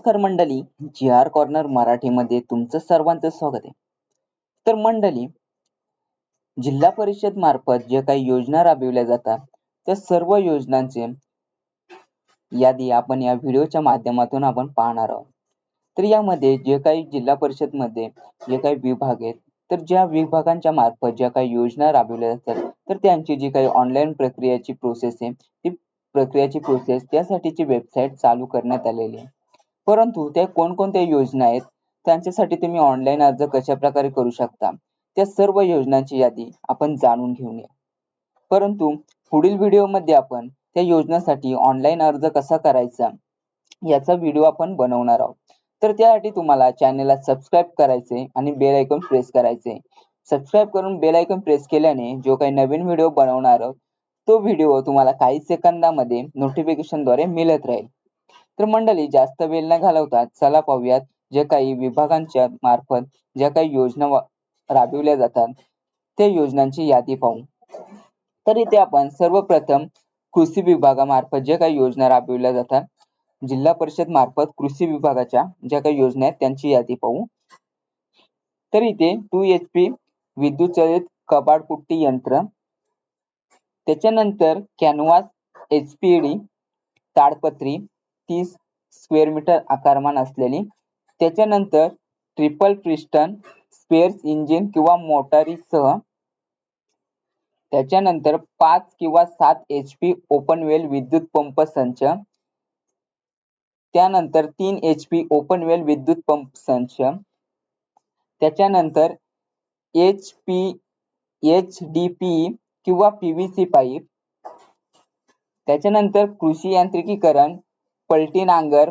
नमस्कार मंडळी जी R corner मराठीमध्ये तुमचं सर्वांचं स्वागत आहे. तर मंडळी जिल्हा परिषद मार्फत ज्या काही योजना राबविल्या जातात त्या सर्व योजनांचे यादी आपण या व्हिडिओच्या माध्यमातून आपण पाहणार आहोत. तर यामध्ये जे काही जिल्हा परिषदमध्ये जे काही विभाग आहेत तर ज्या विभागांच्या मार्फत ज्या काही योजना राबविल्या जातात तर त्यांची जी काही ऑनलाईन प्रक्रियाची प्रोसेस आहे ती प्रक्रियाची प्रोसेस त्यासाठीची वेबसाईट चालू करण्यात आलेली आहे. परंतु त्या कोणकोणत्या योजना आहेत त्यांच्यासाठी तुम्ही ऑनलाईन अर्ज कशा प्रकारे करू शकता? त्या सर्व योजनांची यादी आपण जाणून घेऊया परंतु पुढील व्हिडिओमध्ये आपण त्या योजनासाठी ऑनलाईन अर्ज कसा करायचा याचा व्हिडिओ आपण बनवणार आहोत. तर त्यासाठी तुम्हाला चॅनलला सबस्क्राईब करायचे आणि बेल आयकॉन प्रेस करायचे. सबस्क्राईब करून बेल आयकॉन प्रेस केल्याने जो काही नवीन व्हिडिओ बनवणार आहोत तो व्हिडिओ तुम्हाला काही सेकंदामध्ये नोटिफिकेशनद्वारे मिळत राहील. तर मंडळी जास्त वेळ न घालवता चला पाहूयात जे काही विभागांच्या मार्फत ज्या काही योजना राबविल्या जातात त्या योजनांची यादी पाहू. तर इथे आपण सर्वप्रथम कृषी विभागामार्फत ज्या काही योजना राबविल्या जातात जिल्हा परिषद मार्फत कृषी विभागाच्या ज्या काही योजना आहेत त्यांची यादी पाहू. तर इथे टू एच पी विद्युत चलित कबाडपुट्टी यंत्र त्याच्यानंतर कॅनवास एच पी डी ताडपत्री तीस स्क्वेअर मीटर आकारमान असलेली. त्याच्यानंतर ट्रिपल पिस्टन स्पेअर्स इंजिन किंवा मोटारीसह त्याच्यानंतर पाच किंवा सात एच पी ओपन वेल विद्युत पंप संच. त्यानंतर तीन एच पी ओपन वेल विद्युत पंप संच. त्याच्यानंतर H P H D P किंवा पीव्हीसी पाईप त्याच्यानंतर कृषी यांत्रिकीकरण पलटी नांगर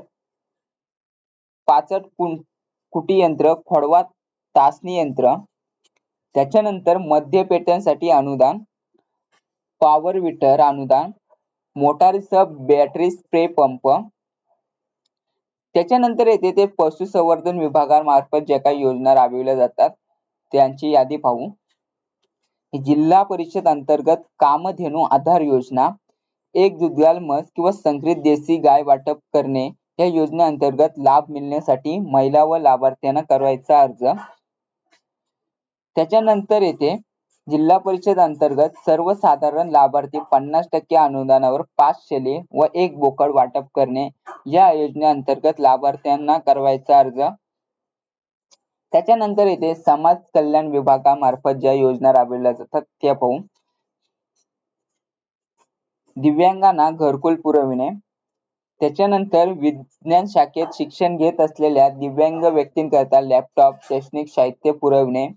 पाचट कुटी यंत्र खोडवा तासणी यंत्र त्याच्यानंतर मध्य पेट्यांसाठी अनुदान पॉवर विटर अनुदान मोटारीसह बॅटरी स्प्रे पंप त्याच्यानंतर येते ते पशुसंवर्धन विभागामार्फत ज्या काही योजना राबविल्या जातात त्यांची यादी पाहू. जिल्हा परिषद अंतर्गत कामधेनू आधार योजना एक दुधाळ म्हस किंवा संकरित देशी गाय वाटप करणे या योजनेअंतर्गत लाभ मिळण्यासाठी महिला व लाभार्थ्यांना करायचा अर्ज. त्याच्यानंतर येते जिल्हा परिषद अंतर्गत सर्वसाधारण लाभार्थी पन्नास टक्के अनुदानावर पाच शेले व एक बोकड वाटप करणे या योजनेअंतर्गत लाभार्थ्यांना करायचा अर्ज. त्याच्यानंतर येते समाज कल्याण विभागामार्फत ज्या योजना राबविल्या जातात त्या पाहू. दिव्यांगांना घरकुल पुरविणे. त्याच्यानंतर विज्ञान शाखेत शिक्षण घेत असलेल्या दिव्यांग व्यक्तींकरता लॅपटॉप शैक्षणिक साहित्य पुरविणे.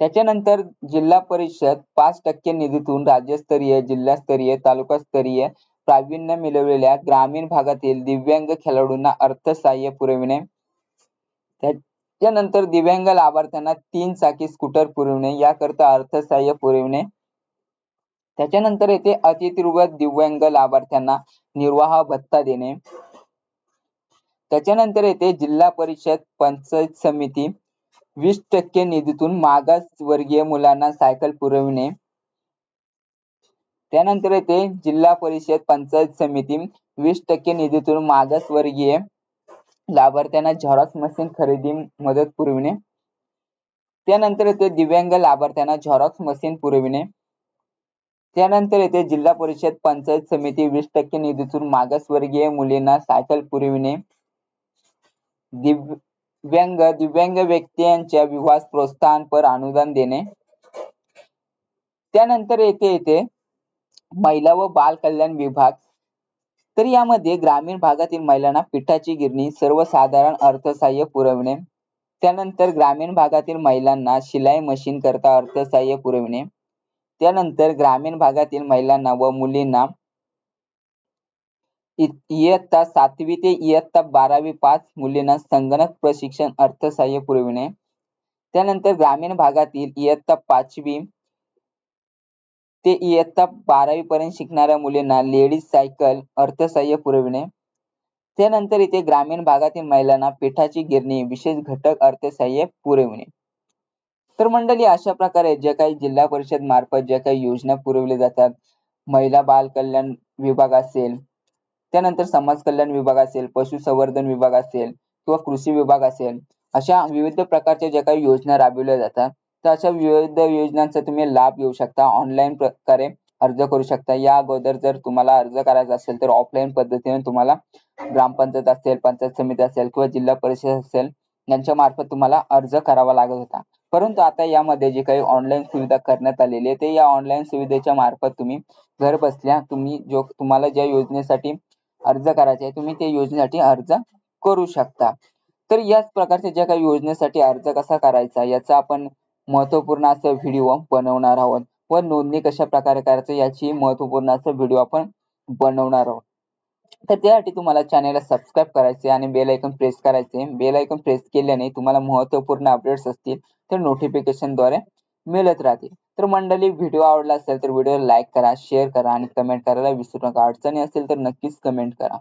त्याच्यानंतर जिल्हा परिषद पाच टक्के निधीतून राज्यस्तरीय जिल्हास्तरीय तालुकास्तरीय प्रावीण्य मिळवलेल्या ग्रामीण भागातील दिव्यांग खेळाडूंना अर्थसहाय्य पुरविणे. त्याच्यानंतर दिव्यांग लाभार्थ्यांना तीन चाकी स्कूटर पुरविणे. याकरता अर्थसहाय्य पुरविणे. त्याच्यानंतर येथे अतितीव्र दिव्यांग लाभार्थ्यांना निर्वाह भत्ता देणे. त्याच्यानंतर येथे जिल्हा परिषद पंचायत समिती. वीस टक्के निधीतून मागास वर्गीय मुलांना सायकल पुरविणे. त्यानंतर येते जिल्हा परिषद पंचायत समिती. वीस टक्के निधीतून मागास वर्गीय लाभार्थ्यांना झेरॉक्स मशीन खरेदी मदत पुरविणे. त्यानंतर येथे दिव्यांग लाभार्थ्यांना झेरॉक्स मशीन पुरविणे. त्यानंतर येथे जिल्हा परिषद पंचायत समिती वीस टक्के निधीतून मागासवर्गीय मुलींना सायकल पुरविणे. दिव्यांग दिव्यांग व्यक्तींच्या प्रोत्साहन पर अनुदान देणे. त्यानंतर येथे येते महिला व बाल कल्याण विभाग. तर यामध्ये ग्रामीण भागातील महिलांना पिठाची गिरणी सर्वसाधारण अर्थसहाय्य पुरविणे. त्यानंतर ग्रामीण भागातील महिलांना शिलाई मशीन करता अर्थसहाय्य पुरविणे. त्यानंतर ग्रामीण भागातील महिलांना व मुलींना इयत्ता सातवी ते इयत्ता बारावी पाच मुलींना संगणक प्रशिक्षण अर्थसहाय्य पुरविणे. त्यानंतर ग्रामीण भागातील इयत्ता पाचवी ते इयत्ता बारावी पर्यंत शिकणाऱ्या मुलींना लेडीज सायकल अर्थसहाय्य पुरविणे. त्यानंतर इथे ग्रामीण भागातील महिलांना पिठाची गिरणी विशेष घटक अर्थसहाय्य पुरविणे. तर मंडळी अशा प्रकारे जे काही जिल्हा परिषद मार्फत ज्या काही योजना पुरवल्या जातात महिला बाल कल्याण विभाग असेल त्यानंतर समाज कल्याण विभाग असेल पशुसंवर्धन विभाग असेल किंवा कृषी विभाग असेल अशा विविध प्रकारच्या ज्या काही योजना राबविल्या जातात तर अशा विविध योजनांचा तुम्ही लाभ घेऊ शकता. ऑनलाईन प्रकारे अर्ज करू शकता. या अगोदर जर तुम्हाला अर्ज करायचा असेल तर ऑफलाईन पद्धतीने तुम्हाला ग्रामपंचायत असेल पंचायत समिती असेल किंवा जिल्हा परिषद असेल यांच्या मार्फत तुम्हाला अर्ज करावा लागत होता. परंतु आता यामध्ये जे काही ऑनलाईन सुविधा करण्यात आलेली आहे ते या ऑनलाईन सुविधेच्या मार्फत तुम्ही घर बसल्या तुम्ही जो तुम्हाला ज्या योजनेसाठी अर्ज करायचा आहे तुम्ही त्या योजनेसाठी अर्ज करू शकता. तर याच प्रकारच्या ज्या काही योजनेसाठी अर्ज कसा करायचा याचा आपण महत्त्वपूर्ण असं व्हिडिओ बनवणार आहोत व नोंदणी कशा प्रकारे करायचं याची महत्त्वपूर्ण असं व्हिडिओ आपण बनवणार आहोत. तर त्यासाठी तुम्हाला चॅनेलला सबस्क्राईब करायचे आणि बेल आयकॉन प्रेस करायचे बेल आयकॉन प्रेस केल्याने तुम्हाला महत्त्वपूर्ण अपडेट्स असतील तर नोटिफिकेशनद्वारे मिळत राहतील. तर मंडळी व्हिडिओ आवडला असेल तर व्हिडिओला लाईक करा शेअर करा आणि कमेंट करायला विसरू नका. अडचणी असेल तर नक्कीच कमेंट करा.